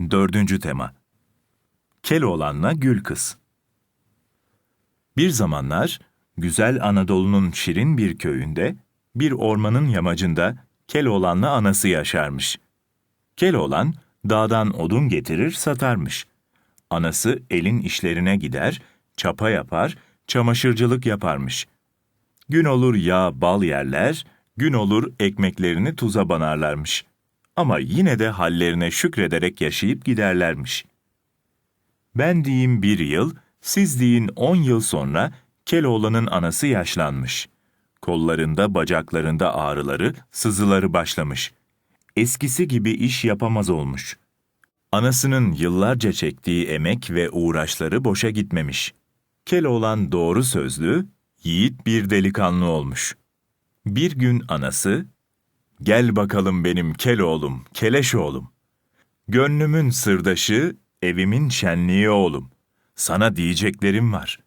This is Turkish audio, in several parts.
Dördüncü tema. Keloğlan'la Gül Kız. Bir zamanlar güzel Anadolu'nun şirin bir köyünde, bir ormanın yamacında Keloğlan'la anası yaşarmış. Keloğlan dağdan odun getirir satarmış. Anası elin işlerine gider, çapa yapar, çamaşırcılık yaparmış. Gün olur yağ bal yerler, gün olur ekmeklerini tuza banarlarmış. Ama yine de hallerine şükrederek yaşayıp giderlermiş. Ben diyeyim bir yıl, siz deyin on yıl sonra Keloğlan'ın anası yaşlanmış. Kollarında, bacaklarında ağrıları, sızıları başlamış. Eskisi gibi iş yapamaz olmuş. Anasının yıllarca çektiği emek ve uğraşları boşa gitmemiş. Keloğlan doğru sözlü, yiğit bir delikanlı olmuş. Bir gün anası, Gel bakalım benim Keloğlum, Keleş oğlum. Gönlümün sırdaşı, evimin şenliği oğlum. Sana diyeceklerim var.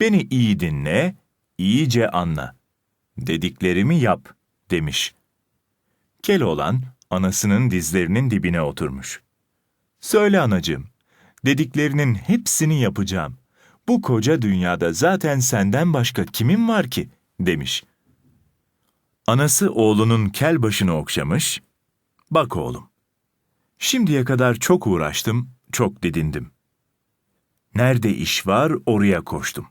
Beni iyi dinle, iyice anla. Dediklerimi yap, demiş. Keloğlan, anasının dizlerinin dibine oturmuş. Söyle anacığım, dediklerinin hepsini yapacağım. Bu koca dünyada zaten senden başka kimin var ki? demiş. Anası oğlunun kel başını okşamış. Bak oğlum, şimdiye kadar çok uğraştım, çok didindim. Nerede iş var oraya koştum.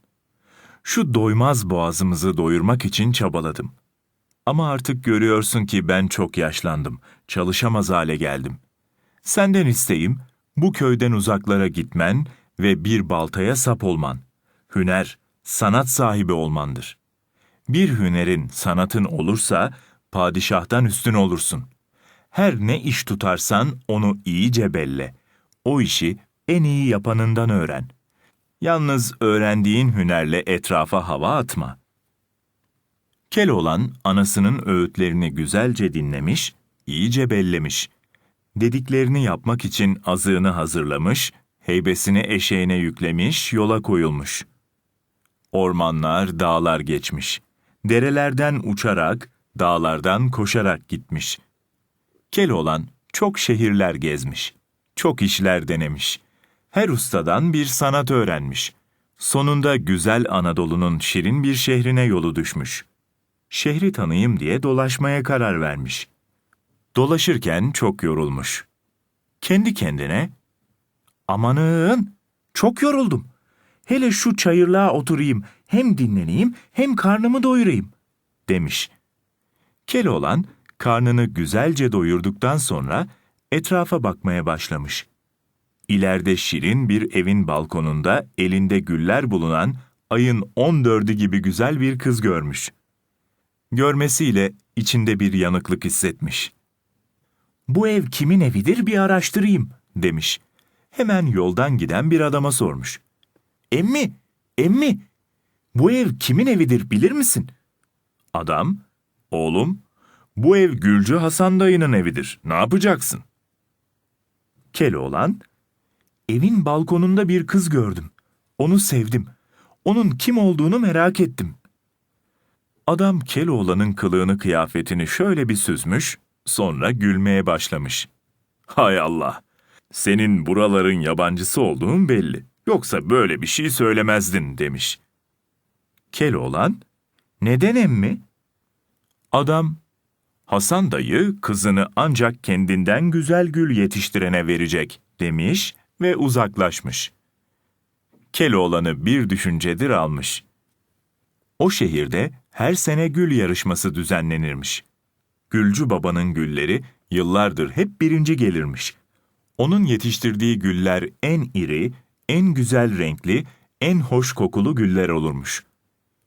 Şu doymaz boğazımızı doyurmak için çabaladım. Ama artık görüyorsun ki ben çok yaşlandım, çalışamaz hale geldim. Senden isteğim bu köyden uzaklara gitmen ve bir baltaya sap olman. Hüner, sanat sahibi olmandır. Bir hünerin, sanatın olursa padişahtan üstün olursun. Her ne iş tutarsan onu iyice belle. O işi en iyi yapanından öğren. Yalnız öğrendiğin hünerle etrafa hava atma. Keloğlan anasının öğütlerini güzelce dinlemiş, iyice bellemiş. Dediklerini yapmak için azığını hazırlamış, heybesini eşeğine yüklemiş, yola koyulmuş. Ormanlar, dağlar geçmiş. Derelerden uçarak, dağlardan koşarak gitmiş. Keloğlan çok şehirler gezmiş. Çok işler denemiş. Her ustadan bir sanat öğrenmiş. Sonunda güzel Anadolu'nun şirin bir şehrine yolu düşmüş. Şehri tanıyayım diye dolaşmaya karar vermiş. Dolaşırken çok yorulmuş. Kendi kendine, amanın çok yoruldum. Hele şu çayırlığa oturayım, hem dinleneyim hem karnımı doyurayım, demiş. Keloğlan, karnını güzelce doyurduktan sonra etrafa bakmaya başlamış. İleride şirin bir evin balkonunda elinde güller bulunan ayın on dördü gibi güzel bir kız görmüş. Görmesiyle içinde bir yanıklık hissetmiş. Bu ev kimin evidir bir araştırayım, demiş. Hemen yoldan giden bir adama sormuş. Emmi, emmi, bu ev kimin evidir bilir misin? Adam, oğlum, bu ev Gülcü Hasan dayının evidir. Ne yapacaksın? Keloğlan, evin balkonunda bir kız gördüm. Onu sevdim. Onun kim olduğunu merak ettim. Adam Keloğlan'ın kılığını kıyafetini şöyle bir süzmüş, sonra gülmeye başlamış. Hay Allah! Senin buraların yabancısı olduğun belli. Yoksa böyle bir şey söylemezdin demiş. Keloğlan, neden emmi? Adam, Hasan dayı kızını ancak kendinden güzel gül yetiştirene verecek demiş ve uzaklaşmış. Keloğlan'ı bir düşüncedir almış. O şehirde her sene gül yarışması düzenlenirmiş. Gülcü babanın gülleri yıllardır hep birinci gelirmiş. Onun yetiştirdiği güller en iri, en güzel renkli, en hoş kokulu güller olurmuş.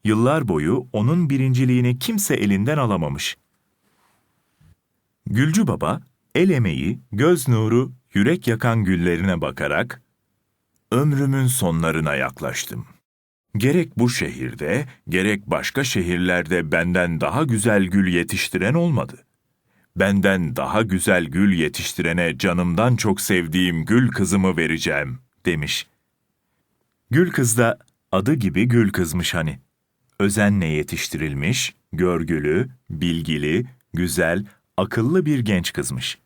Yıllar boyu onun birinciliğini kimse elinden alamamış. Gülcü Baba, el emeği, göz nuru, yürek yakan güllerine bakarak, ömrümün sonlarına yaklaştım. Gerek bu şehirde, gerek başka şehirlerde benden daha güzel gül yetiştiren olmadı. Benden daha güzel gül yetiştirene canımdan çok sevdiğim gül kızımı vereceğim, demiş. Gül kız da adı gibi gül kızmış hani. Özenle yetiştirilmiş, görgülü, bilgili, güzel, akıllı bir genç kızmış.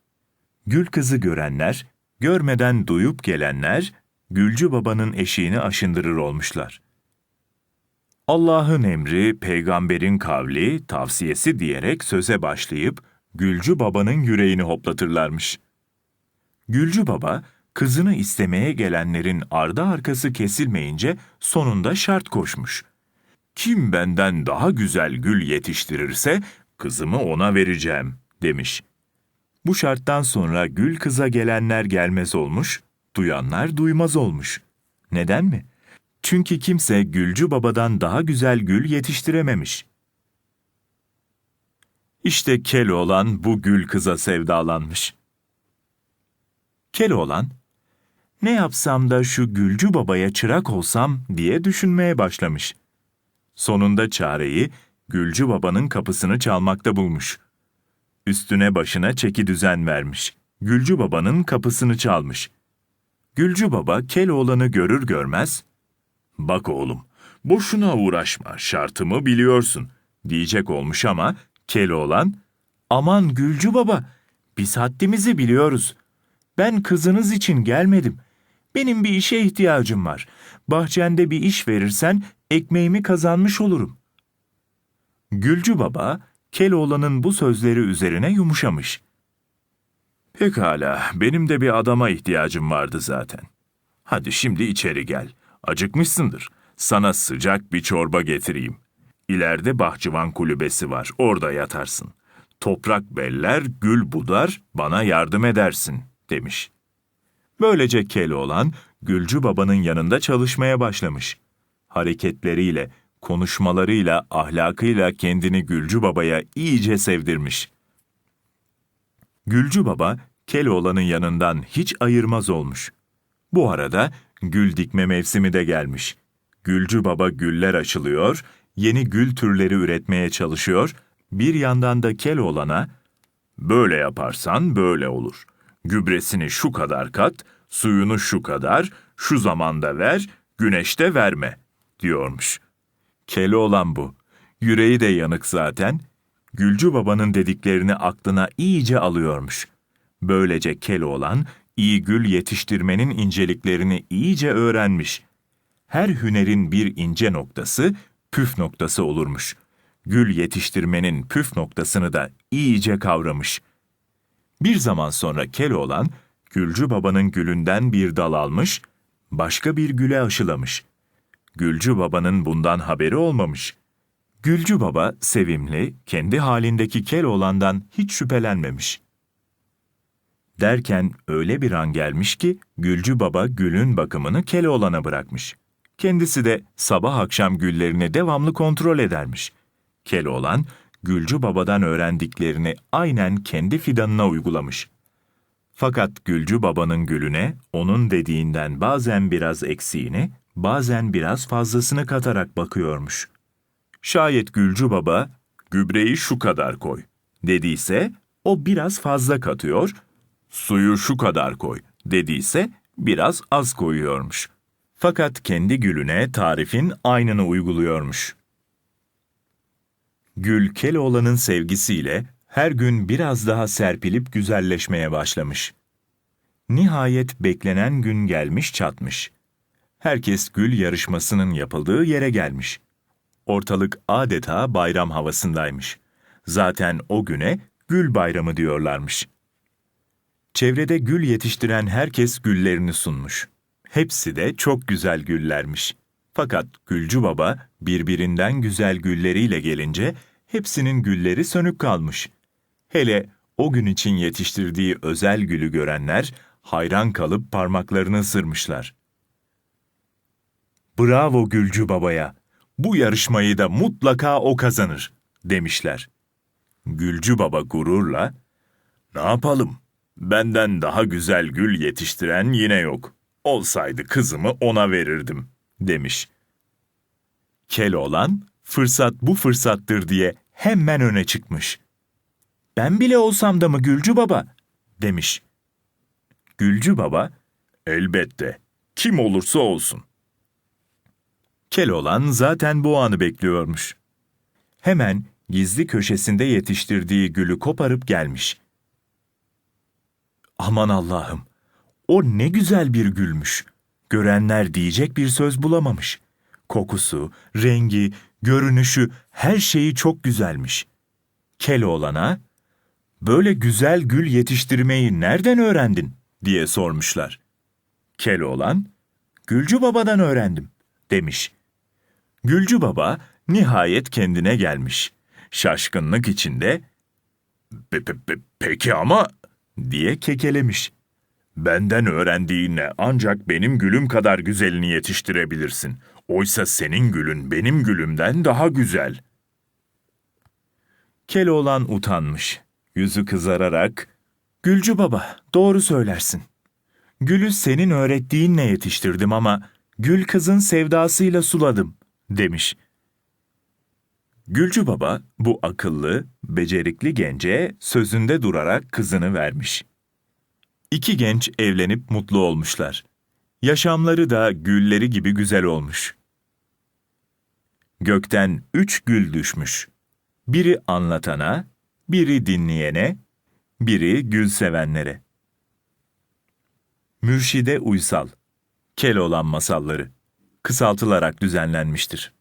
Gül kızı görenler, görmeden duyup gelenler Gülcü Baba'nın eşiğini aşındırır olmuşlar. Allah'ın emri, peygamberin kavli, tavsiyesi diyerek söze başlayıp Gülcü Baba'nın yüreğini hoplatırlarmış. Gülcü Baba, kızını istemeye gelenlerin ardı arkası kesilmeyince sonunda şart koşmuş. Kim benden daha güzel gül yetiştirirse kızımı ona vereceğim demiş. Bu şarttan sonra gül kıza gelenler gelmez olmuş, duyanlar duymaz olmuş. Neden mi? Çünkü kimse Gülcü Baba'dan daha güzel gül yetiştirememiş. İşte Keloğlan bu gül kıza sevdalanmış. Keloğlan, ne yapsam da şu Gülcü Baba'ya çırak olsam diye düşünmeye başlamış. Sonunda çareyi Gülcü Baba'nın kapısını çalmakta bulmuş. Üstüne başına çeki düzen vermiş. Gülcü Baba'nın kapısını çalmış. Gülcü Baba Keloğlan'ı görür görmez, ''Bak oğlum, boşuna uğraşma, şartımı biliyorsun.'' diyecek olmuş ama Keloğlan, ''Aman Gülcü Baba, biz haddimizi biliyoruz. Ben kızınız için gelmedim. Benim bir işe ihtiyacım var. Bahçende bir iş verirsen ekmeğimi kazanmış olurum.'' Gülcü Baba, Keloğlan'ın bu sözleri üzerine yumuşamış. Pekala, benim de bir adama ihtiyacım vardı zaten. Hadi şimdi içeri gel. Acıkmışsındır. Sana sıcak bir çorba getireyim. İleride bahçıvan kulübesi var, orada yatarsın. Toprak beller, gül budar, bana yardım edersin, demiş. Böylece Keloğlan, Gülcü Baba'nın yanında çalışmaya başlamış. Hareketleriyle, konuşmalarıyla, ahlakıyla kendini Gülcü Baba'ya iyice sevdirmiş. Gülcü Baba, Keloğlan'ın yanından hiç ayırmaz olmuş. Bu arada gül dikme mevsimi de gelmiş. Gülcü Baba güller açılıyor, yeni gül türleri üretmeye çalışıyor, bir yandan da Keloğlan'a, ''Böyle yaparsan böyle olur. Gübresini şu kadar kat, suyunu şu kadar, şu zamanda ver, güneşte verme.'' diyormuş. Keloğlan bu. Yüreği de yanık zaten. Gülcü Baba'nın dediklerini aklına iyice alıyormuş. Böylece Keloğlan, iyi gül yetiştirmenin inceliklerini iyice öğrenmiş. Her hünerin bir ince noktası, püf noktası olurmuş. Gül yetiştirmenin püf noktasını da iyice kavramış. Bir zaman sonra Keloğlan, Gülcü Baba'nın gülünden bir dal almış, başka bir güle aşılamış. Gülcü Baba'nın bundan haberi olmamış. Gülcü Baba sevimli, kendi halindeki Keloğlan'dan hiç şüphelenmemiş. Derken öyle bir an gelmiş ki Gülcü Baba gülün bakımını Keloğlan'a bırakmış. Kendisi de sabah akşam güllerini devamlı kontrol edermiş. Keloğlan, Gülcü Baba'dan öğrendiklerini aynen kendi fidanına uygulamış. Fakat Gülcü Baba'nın gülüne onun dediğinden bazen biraz eksiğini, bazen biraz fazlasını katarak bakıyormuş. Şayet Gülcü Baba, gübreyi şu kadar koy dediyse, o biraz fazla katıyor, suyu şu kadar koy dediyse biraz az koyuyormuş. Fakat kendi gülüne tarifin aynını uyguluyormuş. Gül Keloğlan'ın sevgisiyle her gün biraz daha serpilip güzelleşmeye başlamış. Nihayet beklenen gün gelmiş çatmış. Herkes gül yarışmasının yapıldığı yere gelmiş. Ortalık adeta bayram havasındaymış. Zaten o güne gül bayramı diyorlarmış. Çevrede gül yetiştiren herkes güllerini sunmuş. Hepsi de çok güzel güllermiş. Fakat Gülcü Baba birbirinden güzel gülleriyle gelince hepsinin gülleri sönük kalmış. Hele o gün için yetiştirdiği özel gülü görenler hayran kalıp parmaklarını ısırmışlar. Bravo Gülcü Baba'ya. Bu yarışmayı da mutlaka o kazanır demişler. Gülcü Baba gururla, ne yapalım? Benden daha güzel gül yetiştiren yine yok. Olsaydı kızımı ona verirdim, demiş. Keloğlan, fırsat bu fırsattır diye hemen öne çıkmış. Ben bile olsam da mı Gülcü Baba? demiş. Gülcü Baba, elbette, kim olursa olsun. Keloğlan zaten bu anı bekliyormuş. Hemen gizli köşesinde yetiştirdiği gülü koparıp gelmiş. Aman Allah'ım, O ne güzel bir gülmüş. Görenler diyecek bir söz bulamamış. Kokusu, rengi, görünüşü, her şeyi çok güzelmiş. Keloğlan'a, böyle güzel gül yetiştirmeyi nereden öğrendin diye sormuşlar. Keloğlan, Gülcü Baba'dan öğrendim demiş. Gülcü Baba nihayet kendine gelmiş. Şaşkınlık içinde, "Pe- pe- pe- peki ama diye kekelemiş. Benden öğrendiğinle ancak benim gülüm kadar güzelini yetiştirebilirsin. Oysa senin gülün benim gülümden daha güzel. Keloğlan utanmış. Yüzü kızararak, Gülcü baba, doğru söylersin. Gülü senin öğrettiğinle yetiştirdim ama gül kızın sevdasıyla suladım, demiş. Gülcü baba bu akıllı, becerikli gence sözünde durarak kızını vermiş. İki genç evlenip mutlu olmuşlar. Yaşamları da gülleri gibi güzel olmuş. Gökten üç gül düşmüş. Biri anlatana, biri dinleyene, biri gül sevenlere. Mürşide Uysal Keloğlan Masalları Kısaltılarak düzenlenmiştir.